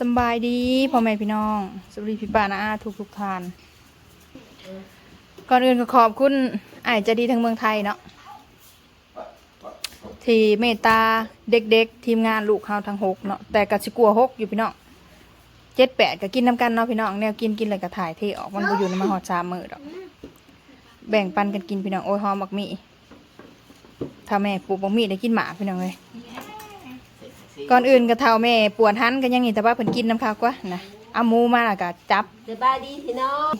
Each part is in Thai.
สบายดีพ่อแม่พี่น้องสวัสดีพี่ป้านาอาทุกทุกทาน ก่อนอื่นก็ขอบคุณไอ้ใจะดีทั้งเมืองไทยเนาะที่เมตตาเด็ก ๆ ทีมงานลูกเฮาทั้งหกเนาะแต่ก็สิกลัวหกอยู่พี่น้องเจ็ดแปดก็กินน้ำกันเนาะพี่น้องแนวกินกินอะไรก็ถ่ายเทออกมันบ่อยู่ในมาหอดสามมือดอก แบ่งปันกันกินพี่น้องโอ้ยหอมบักหมี่ถ้าแม่ปลูกบักหมี่ได้กินหมาพี่น้องเลย ก่อนอื่นก็เท่าแม่ปวดหันก็ยังนี่แต่ว่าเพิ่นกินน้ำข้าวกว่านะเอาหมูมาแล้วก็จับสบายดีพี่น้อง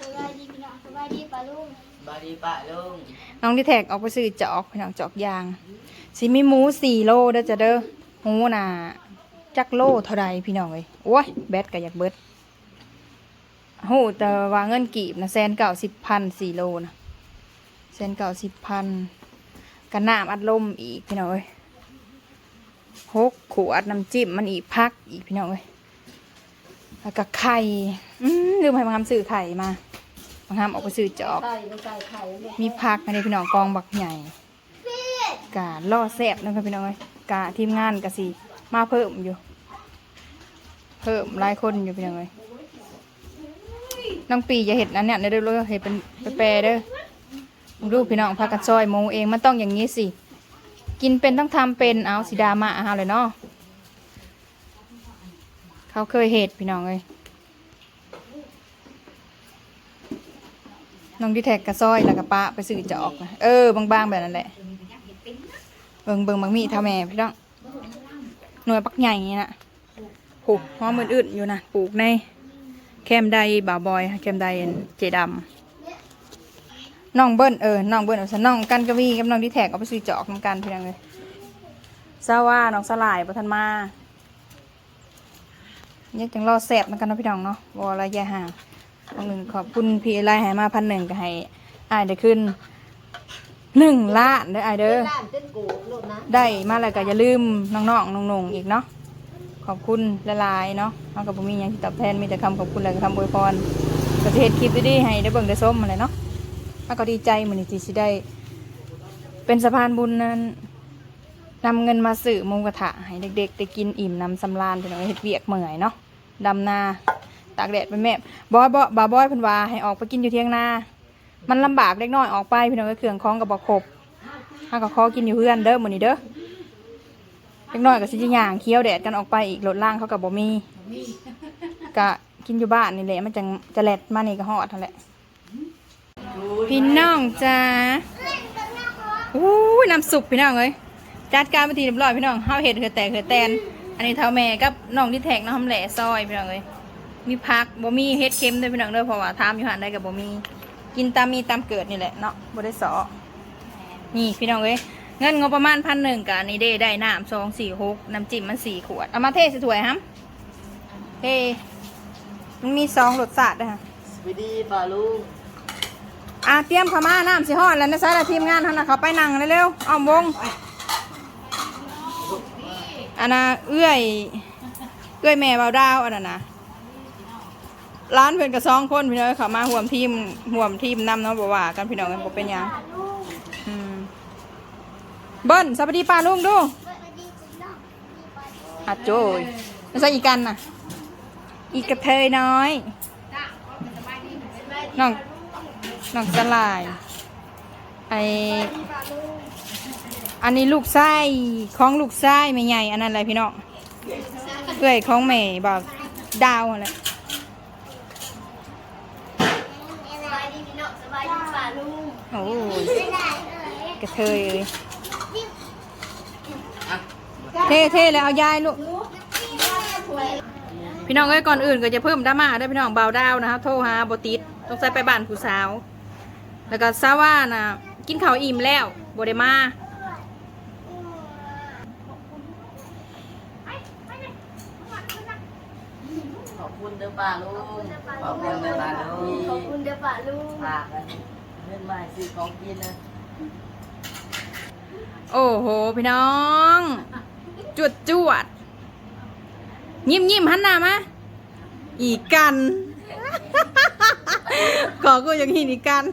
สบายดีพี่น้องสบายดีป้าลุงสบายดีปะลุงน้องที่แท็กออกไปซื้อจอกพี่น้องจอกยางสิมีหมูสี่โลเด้อจ้ะเด้อหมูน่ะจักโลเท่าใดพี่น้องเอ้ยโอ้ยแบตก็อยากเบิดโหแต่ว่าเงินกีบนะแสนเก้าสิบพันสี่โลนะแสนเก้าสิบพันกันน้ำอัดลมอีกพี่น้องเอ้ย หกขวดน้ำจิ้มมันอีกพักอีกพี่น้องเอ้ยแล้วก็ไข่อืมลืมให้บางคำซื้อไข่มาบางคำออกไปซื้อจอกไข่ไม่ไก่ไข่เนี่ยมีพักอันนี้พี่น้องกองบักใหญ่กาล่อแซบนะครับพี่น้องเอ้ยกาทีมงานกะสีมาเพิ่มอยู่ เพิ่มหลายคนอยู่พี่น้องเอ้ยน้องปีอย่าเห็ดอันเนี้ยในเด้อเลยเห็ดเป็นแปรๆเด้อมึงดูพี่น้องพากันซอยหมูเองมันต้องอย่างนี้สิ กินเป็นต้องทำเป็นเอาสีดามาเอาเลยเนาะเขาเคยเห็ดพี่น้องเอ้ยน้องดิแท็กกระซ้อยแล้วก็ปะไปซื้อจะออกนะเออบางๆแบบนั้นแหละเบิงเบิงบางมีท่าแม่พี่น้องหน่วยปักใหญ่อย่างนี้นะโหหอมมืดๆอยู่นะปลูกในแคมไดบ่าวบอยแคมไดเจดำ น้องเบิ้ลเออน้องเบิ้ลเอาซะน้องกันกวีกับน้องดิแท็กเอาไปซื้อจะออกนำกันพี่น้องเลยซาว่าน้องสลายปทันมายังจังรอแสบนำกันเนาะพี่น้องเนาะวอระยะห่างขอบหนึ่งขอบคุณพี่ไล่ให้มาพันหนึ่งก็ให้อายได้ขึ้นหนึ่งล้านได้ออายเด้อร้านเต้นกูลูกนะได้มาแล้วก็อย่าลืมน้องๆนุ่งๆอีกเนาะขอบคุณละลายๆเนาะเอากับผมมีอย่างที่ตอบแทนมีแต่คำขอบคุณและคำอวยพรประเทศคลิปดีๆให้ได้เบิ่งได้ส้มอะไรเนาะ แล้วก็ดีใจเหมือนที่สิได้ เป็นสะพานบุญนั้นนำเงินมาสื่อมูกระทะให้เด็กๆได้กินอิ่มนำสำราญเป็นเอาไว้เฮ็ดเวียกเหมื่อยเนาะดำนาตากแดดเป็นแม่บอยบอยบาบอยเพิ่นว่าให้ออกไปกินอยู่เที่ยงนา มันลำบากเล็กน้อยออกไปพี่น้องก็เครื่องคล้องกับบ่ครบห้าก็ขอกินอยู่เพื่อนเด้อมื้อนี้เด้อเล็กน้อยก็สิย่างเคี้ยวแดดกันออกไปอีกรถล่างเขาก็บ่มีก็กินอยู่บ้านนี่แหละมันจังจะแลดมานี่ก็ฮอดนั่นแหละ พี่น้องจ้าอู้ยน้ำสุปพี่น้องเอ้ยจัดการไปทีเรียบร้อยพี่น้องเฮาเฮ็ดเหือแตกเหือแตน อันนี้เท่าแม่กับน้องที่แท็กน้องทำแหล่ซอยพี่น้องเอ้ยมีพักบ่มีเฮ็ดเค็มด้วยพี่น้องเด้อเพราะว่าทามอยู่หันได้กับบ่มี กินตามมีตามเกิดนี่แหละเนาะบ่ได้สอนี่พี่น้องเอ้ยเงินงบประมาณพันหนึ่งกะนี่เด้ได้น้ำสองสี่หกน้ำจิ้มมันสี่ขวดเอามาเทใส่ถ้วยฮัมเทมันมีสองรสชาติด้วยค่ะสวัสดีปะลุง อะเตรียมเข้ามาน้ำสิฮอดแล้วนะซะละทีมงานท่านน่ะเขาไปนั่งเร็วๆอ้อมวงอันน่ะเอื้อยเอื้อยแม่เบาดาวอันนั้นะร้านเพื่อนกับสองคนพี่น้องเขามาห่วมทีมห่วมทีมนำเนาะบอกว่ากันพี่น้องกันบ่เป็นยังเบิ้ลสวัสดีป้าลุงดูอัดโจยไม่ใช่อีกันน่ะ อีกระเทยน้อยน้อง น้องสลาย ไออันนี้ลูกไส้ของลูกไส้ไม่ใหญ่ อันนั้นอะไรพี่น้องเอ้อยของแม่บอกดาวอะไรสบายดีพี่น้องสบายดีป้าลุงโอ้ยไม่ได้เกระเทยเลยเท่เท่เลยเอายายลูก พี่น้องเอ้ยก่อนอื่นก็จะเพิ่มดราม่าได้พี่น้องเบาดาวนะครับโทรหาบติดต้องใส่ไปบ้านผู้สาว แล้วก็ซาว่านะกินข้าวอิ่มแล้วบไดมาขอบคุณเด้อปะลุงขอบคุณเด้อปะลุงขอบคุณเด้อป้าลุงฝากกันเงินมาซื้อของกินนะโอ้โห พี่น้อง จวดจวด ยิ้มยิ้มหันหน้ามาอีกกัน ขอกูอย่างนี้อีกกัน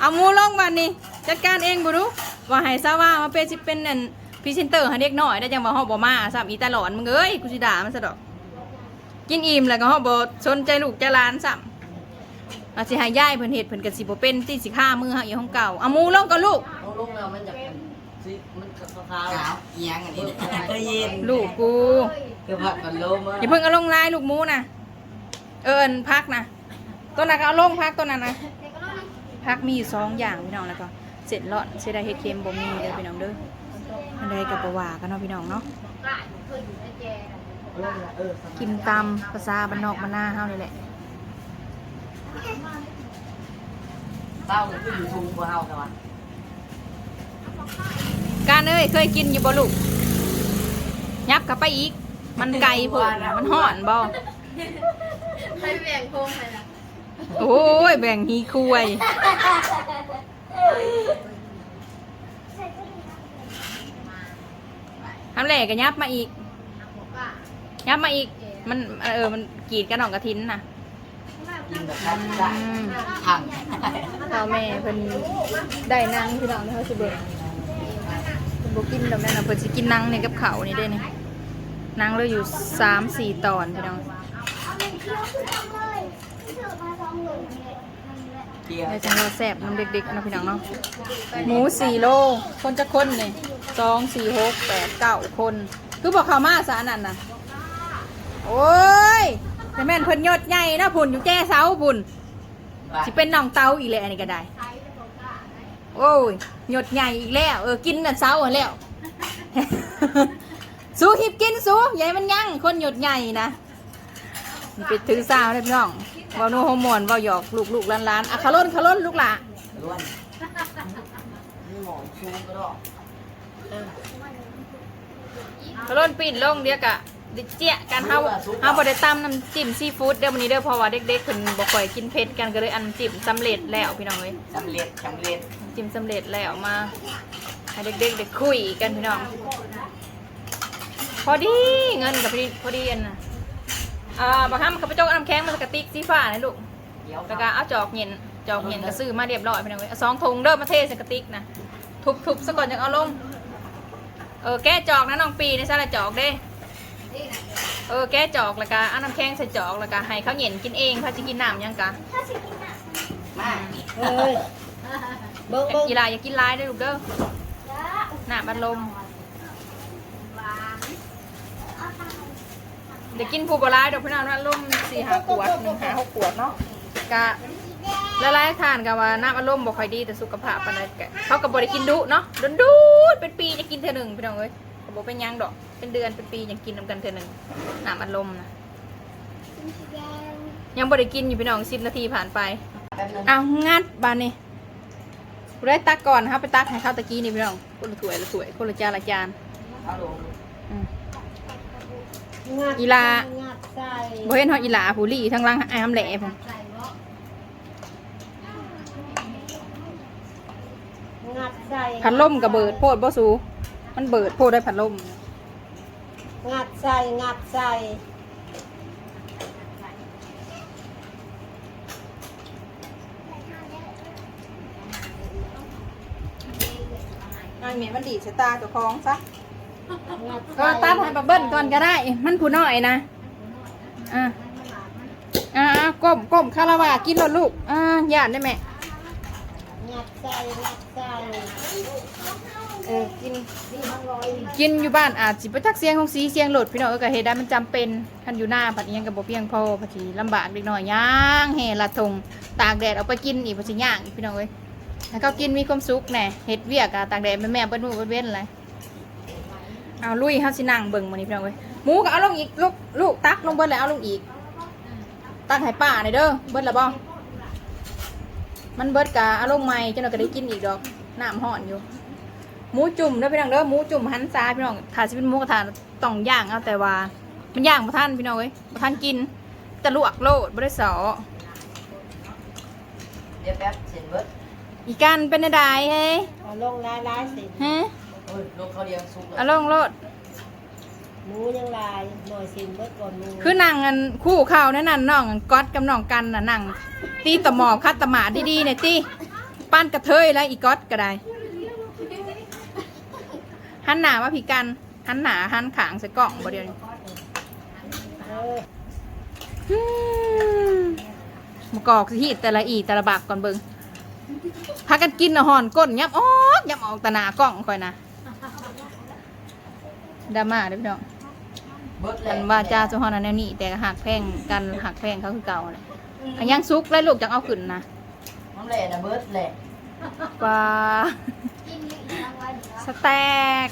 เอาหมูลงบันนี้ จัดการเองบุรุว่าให้ซาว่ามาเป็นสิเป็นนั่นพรีเซนเตอร์ให้เด็กหน่อยได้จังว่าฮอบบ่มาซ้ำอีตาหลอนมึงเอ้ยกูสิด่ามันซะดอก กินอิ่มแล้วก็เฮาบ่สนใจลูกจะหลานซ้ำอาสิให้ยายเพิ่นเฮ็ดเพิ่นก็สิบ่เป็นที่สิฆ่ามือเฮาอยู่ห้องเก่าเอาหมูลงก็ลูก เอาลงแล้วมันจะเป็นสีมันขาวขาวขาวเอียงอันนี้ก็เย็นลูกกู คือผัดกันโลมาอย่าเพิ่งเอาลงลายลูกหมูนะเอิญพักนะตัวนั้นก็เอาลงพักตัวนั้นนะ พักมีอยู่สองอย่างพี่น้องแล้วก็เสร็จเลาะเสร็จได้เฮ็ดเค็มบ่มีเด้อพี่น้องเด้ออันใดกับบ่ว่ากันเนาะพี่น้องเนาะลงแล้วเออกินตามภาษาบ้านนอกบ้านนาเฮานี่แหละเต้าก็อยู่ทุงกว่าเฮาแต่ว่าการเอ้ยเคยกินอยู่บ่ลูกยับกลับไปอีก มันไกลโพดน่ะมันห่อนบ่ให้แบ่งโค้งไปละ โอ้ยแบ่งฮีคุยทำแหล่ก็ยับมาอีก ยับมาอีก มันเออมันกรีดกระหน่องกระทินน่ะกินแบบได้ได้ถังพ่อแม่เพิ่นได้นางพี่น้องเขาสิเบิ่งเพิ่นบ่กินดอกแม่นน่ะเพิ่นสิกินนางนี่กับข้าวนี่เด้นี่นางเหลยอยู่สามสี่ตอนพี่น้อง เกียร์เดี๋ยวจังว่าแซ่บน้ำเด็กๆเนาะพี่น้องเนาะหมูสี่โล คนจะคนนี่สองสี่หกแปดเก้าคน คือบอกเขามาสานั่นน่ะ โอ้ยแต่แม่นเพิ่นยอดใหญ่นะพุ่นอยู่แจ้เสาพุ่นสิเป็นน้องเตาอีกเลยอันนี้ก็ได้ โอ้ยหยดใหญ่อีกแล้ว เออกินกันเสาร์แล้ว สู้หิบกินสู้ใหญ่มันยั่งคนหยดใหญ่นะนี่ไปถือสาวเลยพี่น้อง เบาโนโฮอร์โมนเบาหยอกลูกลูกๆล้านๆอะขะล้นขะล้นลูกหล่ะล้วนนี่หมอนชูก็ได้ขะล้นปีนลงเดียวกะดิเจี๊ยกันเฮาเฮาบ่ได้ตำน้ำจิ้มซีฟู้ดเด้อวันนี้เด้อเพราะว่าเด็กๆเพิ่นบ่ค่อยกินเผ็ดกันก็เลยอันจิ้มสำเร็จแล้วพี่น้องเอ้ยสำเร็จสำเร็จจิ้มสำเร็จแล้วมาให้เด็กๆได้คุยกันพี่น้อง พอดีเงินกับพอดีพอดีอันน่ะ อ่าบางครั้งมันก็ไปโจกน้ำแข็งมันกระติกสีฟ้านะลูกเดี๋ยวแล้วก็เอาจอกเย็นจอกเย็นก็ซื้อมาเรียบร้อยพี่น้องเว้ยเอาสองถุงเด้อมาเทใส่กระติกนะทุบๆซะก่อนจะเอาลงเออแก้จอกนะน้องปีในซาละจอกเด้เออแก้จอกแล้วก็เอาน้ำแข็งใส่จอกแล้วก็ให้เขาเย็นกินเองพาจะกินน้ำยังกะมาเอ้ยเบิ้งเบิ้งกีฬาอย่ากินร้ายเด้อลูกเด้อหน้าบัดลม เดี๋ยวกินผู้บร้ายเดี๋ยวพี่น้องนะร่มสี่ห้าขวดหนึ่งห้าหกขวดเนาะกะละลายทานกับว่าน้ำอารมณ์บ่ค่อยดีแต่สุขภาพปานใดกะเขากับบริกินดุเนาะโดนดูดเป็นปีจะกินเท่อหนึ่งพี่น้องเอ้ยก็บอกเป็นหยังดอก เป็นเดือนเป็นปียังกินนำกันเท่อหนึ่งน้ำอารมณ์นะยังบริกินอยู่พี่น้องสิบนาทีผ่านไปเอางัดบานนี่ได้ตักก่อนครับไปตักให้ข้าวตะกี้นี่พี่น้องคนละถ้วยละถ้วยคนละจานละจาน เอาลง อืม งัด อีลางัดใส่บ่เห็นเฮาอีหลาผู้ลี่ทั้งหลังไอ้ทำแหล่ผมงัดใส่พัดลมกับเบิดโพดบ่สูมันเบิดโพดได้พัดลมงัดใส่งัดใส่อันนี้มันดีดสายตาเจ้าของซะงัด ก็ตัดให้บับเบิ้ลก่อนก็ได้ มันผู้น้อยนะ อะอะก้มก้มคาราวากินรถลูก อ่าญาติได้ไหมงัดใส่งัดใส่เออกินกินอยู่บ้านอาจสิประจักเสียงของสีเสียงโหลดพี่น้องเออก็เฮ็ดได้มันจำเป็นคันอยู่หน้าผัดยังกับบ่เพียงพอผัดสิลำบากเล็กน้อยย่างแห่ละทงตากแดดเอาไปกินอีกผัดสิย่างอีกพี่น้องเอ้ยให้เขากินมีความสุขแน่เฮ็ดเวียกอะตากแดดแม่แม่เบิ้ลมือเบิ้ลเว้นอะไร เอาลุยเฮาสินั่งเบิ่งมื้อนี้พี่น้องเอ้ยหมูก็เอาลงอีกลูกลูกตักลงเบิ้ลแล้วเอาลงอีก ตักให้ป้าหน่อยเด้อเบิ้ลละบ่มันเบิดกะเอาลงใหม่จังหน่อยก็ได้กินอีกดอกน้ำห่อนอยู่ หมูจุ่มเด้อพี่น้องเด้อหมูจุ่มหันซาพี่น้องถ้าสิเป็นหมูกระทะต้องย่างเอาแต่ว่ามันย่างบ่ทันพี่น้องเอ้ยบ่ทันกินแต่ลวกโลดบ่ได้สอเดี๋ยวแป๊บเสร็จเบิดอีกันเป็นอะไรเฮ้ยเอาลงลายลายสิฮะโอ้ย ลงเขาเดียวสุกเลเอายลงโลดหมูยังลายหน่อยสินเบิดก่อนหมูคือนั่งกันคู่ข้าวนั่นน่ะน้องก๊อตกับน้องกันน่ะนั่งตีตะหมอบคัดตะหมาดีๆเนี่ยตีป้านกระเทยแล้วอีก๊อตก็ได้หันหน้ามาพี่กันหันหน้าหันขางใส่กล่องบ่เดียวนี้เอออืมมากอกสิฮีดแต่ละอีแต่ละบากก่อนเบิงพากันกินอาหอนก้นยับออกยับออกตาหนากล้องคอยนะ ดราม่าเด้อพี่น้องเบิดเลกัยนว่าจ้าสุฮอนอันแนวนี้ แต่ก็หักแพงกันหักแพงเขาคือเก่าเลยอันยังซุกแล้วลูกจังเอาขึ้นนะน้ำแหล่นะเบิดแหละว่ากินนี่รางวัลเหรอสแต็ก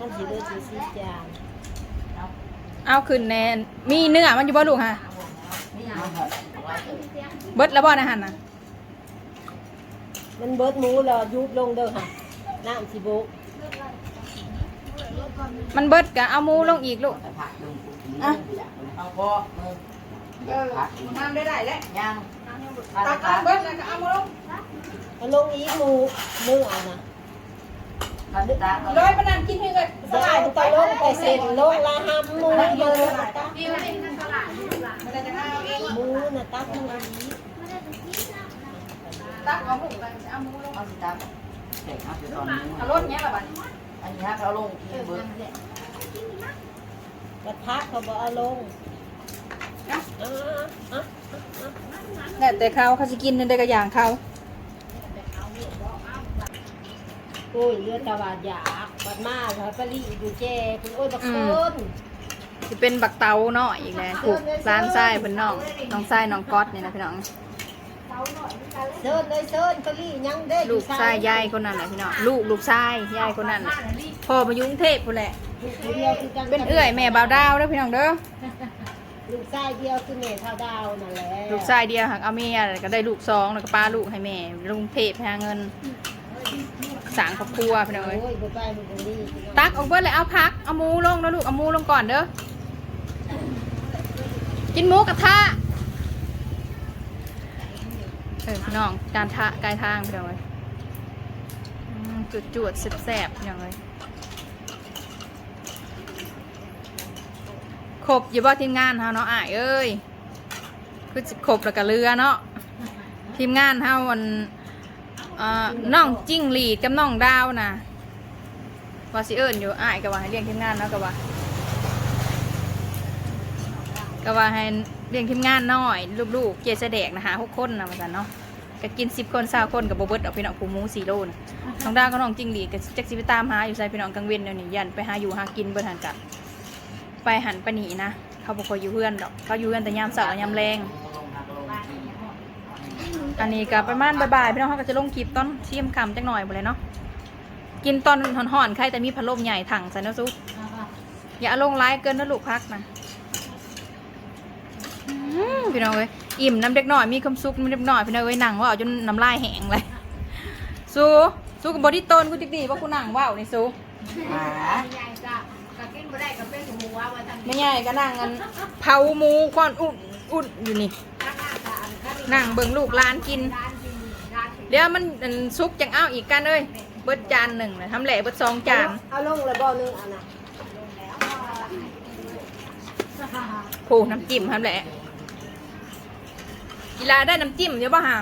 มันสิเลือดสีจางเอาขึ้นแน่มีเนื้อมันอยู่บ่ลูกฮะนี่มันเหรอเอาไว้เถอะเบิดแล้วบ่นะหันนะมันเบิดหมูแล้วยุบลงเด้อค่ะน้ำสิบุก มันเบิดกะเอาหมูลงอีกลูกแต่ผักดึงกูกินอยากเอาพอมึงผักน้ำได้ได้แล้วยังตักเอาเบิดแล้วก็เอาหมูลงเอาลงอีกหมูเนื้อเอานะผักตาเอาร้อยปานนันกินให้เลยสสลาลายยไปลงไปเสร็จลงละห้ำหมูเยอะมีอะไรนั่นตลาดอยู่หลังมันจะเอาเองหมูน่ะตักหมูอีกไม่ได้ไปที่นั่นนะตักเอาหมูไปเอาหมูลงเอาสิตามเด็กเอาไปตอนนี้เอารถเนี้ยละบัด อันนี้ฮะเขาลงที่เบิดกระทะเขาบอกเอาลงอะอะแต่แต่เขาเขาสิกินในได้กระอย่างเขาโอ้ยเลือดตะวาดอยากบัดมาเหรอปลีอยู่แจคุณโอ้ยบักเคินสิเป็นบักเตาเนาะอีกแล้วถูกร้านไส้เพิ่นน้องน้องไส้น้องก๊อตนี่นะพี่น้อง เซิร์นเลยเซิร์นปลียังเด้ลูกไส้ยายคนนั้นแหละพี่น้องลูกลูกไส้ยายคนนั้นแหละพ่อมาอยุ่กรุงเทพพุ่นแหละ ลูกเดียวคือกันเป็นเอื้อยแม่บ่าวดาวเด้อพี่น้องเด้อลูกชายเดียวคือแม่ท่าดาวนั่นแหละลูกชายเดียวหักเอาเมียแล้วก็ได้ลูกสองแล้วก็ป้าลูกให้แม่ลงเทพหาเงินสร้างครอบครัวพี่น้องเอ้ยโอ้ยบ่ไปบ่บ่นี่ตักออกเบิดเลยเอาพักเอาหมูลงแล้วลูกเอาหมูลงก่อนเด้อกินหมูกระทะเออพี่น้องการทะกายทางพี่น้องเอ้ยอืมจุดจวดๆแซ่บๆพี่น้องเอ้ยครบอยู่บ่ทีมงานเฮาเนาะอ้ายเอ้ยคือสิครบแล้วก็เรือเนาะทีมงานเฮาวันน่อน้องจิ้งหรีดกับน้องดาวนะว่าสิเอิญอยู่อ้ายก็ว่าให้เรียกทีมงานเนาะก็ว่าก็ว่าให้ เรียกทีมงานน้อย ลูกๆเจษแดกนะหาหกคนนะว่าซั่นเนาะก็กินสิบคนสาคนกับโบเบิร์ตเอาพี่น้องผูหมูสี่โลนะน้องดาวกับน้องจิ้งหรีดก็จักสิไปตามหาอยู่ใส่พี่น้องกลางเว้นเดี๋ยวนี้ยันไปหาอยู่หากินเบิ่ทันกับไปหันไปหนีนะเขาบอกว่าอยู่เพื่อนดอกเขาอยู่เพื่อนแต่ยามเสาร์ยามแรงอันนี้ก็ประมาณบ่ายๆพี่น้องเขาก็จะลงคลิปตอนเที่ยมคำจักหน่อยหมดเลยเนาะกินตอนห่อนๆใครแต่มีพัดลมใหญ่ถังใส่น้ำซุปอย่าเอาลงไลายเกินนะลูกพักนะ อื้อพี่น้องเอ้ยอิ่มน้ำเด็กหน่อยมีคำซุปน้ำเด็กหน่อยพี่น้องเอ้ยหนังว่าวจนน้ำลายแห้งเลยสู้สู้กับบอดี้โตนกูจิกดีว่ากูหนังว่าวนี่สู้หมาใหญ่จ้ะก็กินบ่ได้ก็เป็นหมูว่าว่าทางไม่ใหญ่ก็นั่งกันเผาหมูควันอุ่นอุ่นอยู่นี่ข้างหน้าตาอันข้างนี้นั่งเบิ่งลูกร้านกินร้านกินร้านกินเดี๋ยวมันอันซุกจังเอาอีกกันเอ้ยเบิดจานหนึ่งเลยทำแหล่เบิดสองจานเอาลงแล้วบ่นึงอันน่ะโผน้ำจิ้มทำแหละ กีฬาได้น้ำจิ้มเดี๋ยวป่ะฮะ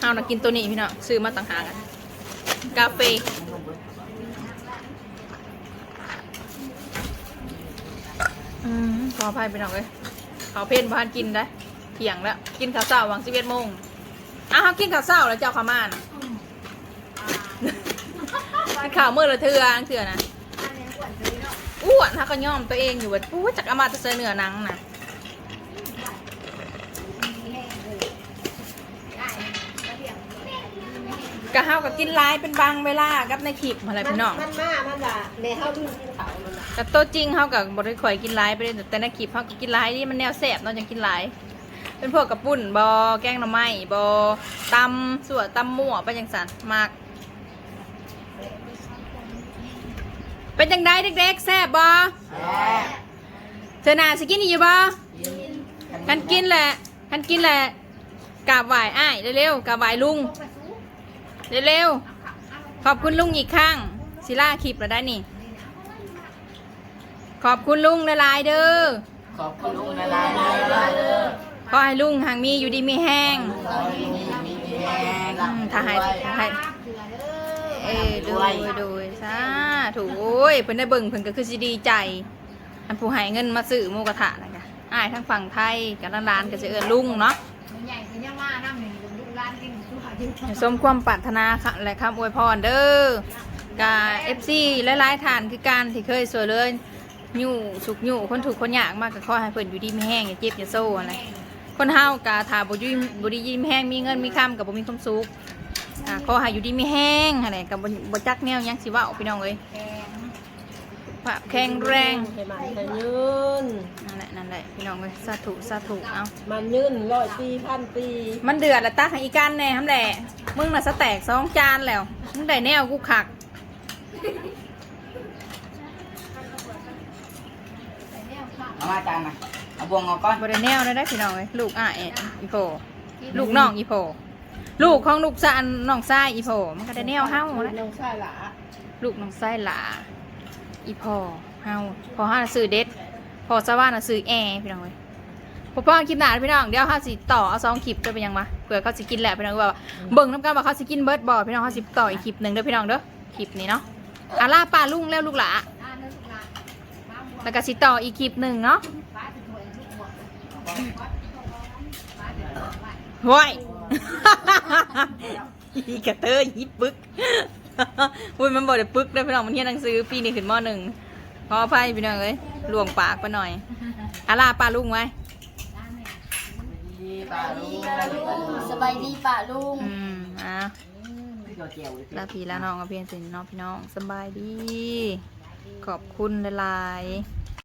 เอานะกินตัวนี้พี่เนาะซื้อมาต่างหากกาแฟอืมขออภัยไปหน่อยเลยขอเพนพานกินได้เที่ยงแล้ว กินข้าวเช้าวังสิบเอ็ดโมงอ้าวกินข้าวเช้าแล้วเจ้าขาวมานข้าวเมื่อละเทืองเทือนะ อ้วนถ้าก็ย่อมตัวเองอยู่ว่าอู้จักอามาแตะเสอเนื้อนังนะได้มาเรียงกะเฮาก็กินหลายเป็นบางเวลากับในคลิปอะไรพี่น้องมันมามันว่าแม่เฮาลืมกินข้าวมันน่ะแต่ตัวจริงเฮาก็บ่ได้ข่อยกินหลายไปเลยแต่ในคลิปเฮาก็กินหลายนี่มันแนวแซ่บเนาะจังกินหลายเป็นพวกกระปุ่นบอแกงหน่อไม้บอตำส่วตำมั่วไปจังสันมาก เป็นจังไดเด็กๆแซ่บบ่แซ่บเธอน่าสิกินอีกอยู่บ่คันกินแหละคันกินแหละกราบไหว้อ้ายเร็วๆกราบไหว้ลุงเร็วๆขอบคุณลุงอีกครั้งศิลาคลิปแล้วได้นี่ ขอบคุณลุงหลายๆเด้อขอบคุณลุงหลายๆเลยขอให้ลุงหางมีอยู่ดีมีแห้งขอให้มีมีแรงอืมถ้าให้ถ้าให้เกลือเด้อเออโดยโดยสา ถูโอ้ยเพิ่นได้เบิ่งเพิ่นก็คือสิดีใจ อันผู้ให้เงินมาซื้อหมูกระทะนะคะอ้ายทั้งฝั่งไทยกับร้านๆก็จะเอิ้นลุงเนาะใหญ่คือยังมาน้ำหนึ่งลูกร้านกินทุกหาที่สมความปรารถนาค่ะและคำอวยพรเด้อกาเอฟซีหลายๆท่านคือการที่เคยสวยเลยยู่สุกยู่คนถูกคนอยากมากก็ขอให้เพิ่นอยู่ดีไมีแห้งอย่าเจ็บอย่าโซ่อะไรคนเฮากาถาบ่อยู่บ่ดีมีแห้งมีเงินมีคำกับบ่มีความสุขอ่าขอให้อยู่ดีไมีแห้งอะไรกับบ่บ่จักแนวยังสิเว้าพี่น้องเอ้ย ภาพแข็งแรงให้มันให้ยืนนั่นแหละนั่นแหละพี่น้องเอ้ยสาธุสาธุเอามันยืนร้อยปีพันปีมันเดือดแล้วตักให้อีกันแน่ทำแหละมึงน่ะสแต็กสองจานแล้วมึงได้แนวกูขักเอามาจานมาเอาบวงเอาก้อนบได้แนวเลยได้พี่น้องเอ้ยลูกอะเอ็อีโพลูกน้องอีโพลูกของลูกซานน้องซ้ายอีโพมันก็ได้แนวเฮาแล้วน้องชายหละลูกน้องซ้ายหลา อีพอเฮาพอห้าน่ะซื้อเด็ด พอสว่าน่ะซื้อแอร์พี่น้องเอ้ยพอพ่อคลิปหนาพี่น้องเดี๋ยวเขาสิต่อเอาสองคลิปจะเป็นยังมาเผื่อเขาสิกินแหละพี่น้องว่าเบิ่งน้ำกันว่าเขาสิกินเบิร์ดบอพี่น้องเขาสิต่ออีกคลิปหนึ่งเด้อพี่น้องเด้อคลิปนี้เนาะอาล่าปลาลุงแล้วลูกหลาแล้วก็สิต่ออีกคลิปหนึ่งเนาะห้วยอีกระเตอร์ยิบปึก อุ้ยมันบอกเดี๋ยวปึกได้อพี่น้องมันเรียนหนังสือปีนี้ขึ้นมหนึ่งขออภัยพี่น้องเอ้ยหลวงปากไปหน่อยอาลาปลาลุงไว้ดีป่าลุงสบายดีป่าลุงอืมอะเจียวๆลาพี่ลาน้องกับเพียนสิน้องพี่น้องสำบายดี ขอบคุณหลายๆ